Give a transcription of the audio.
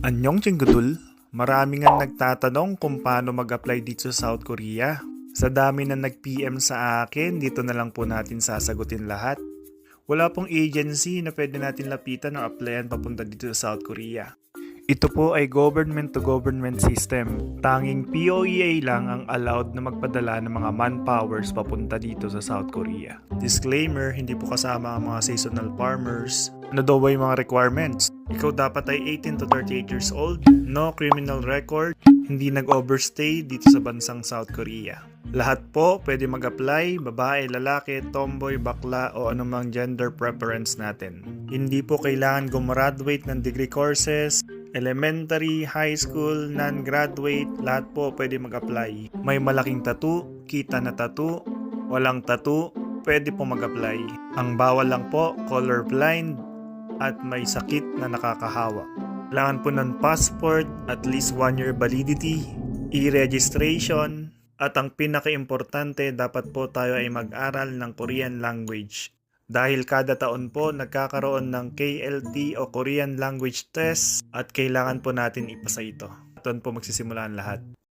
Anyong Chinggudul, marami nga nagtatanong kung paano mag-apply dito sa South Korea. Sa dami na nag-PM sa akin, dito na lang po natin sasagutin lahat. Wala pong agency na pwede natin lapitan o applyan papunta dito sa South Korea. Ito po ay government to government system. Tanging POEA lang ang allowed na magpadala ng mga manpowers papunta dito sa South Korea. Disclaimer, hindi po kasama ang mga seasonal farmers. Ano daw ba yung mga requirements? Ikaw dapat ay 18 to 38 years old, no criminal record, hindi nag-overstay dito sa bansang South Korea. Lahat po pwede mag-apply, babae, lalaki, tomboy, bakla o anumang gender preference natin. Hindi po kailangan gumraduate ng degree courses, elementary, high school, non-graduate, lahat po pwede mag-apply. May malaking tattoo, kita na tattoo, walang tattoo, pwede po mag-apply. Ang bawal lang po, colorblind, at may sakit na nakakahawa. Kailangan po ng passport, at least one year validity, e-registration, at ang pinaka-importante, dapat po tayo ay mag-aral ng Korean language. Dahil kada taon po nagkakaroon ng KLT o Korean Language Test at kailangan po natin ipasa ito. Doon po magsisimula ang lahat.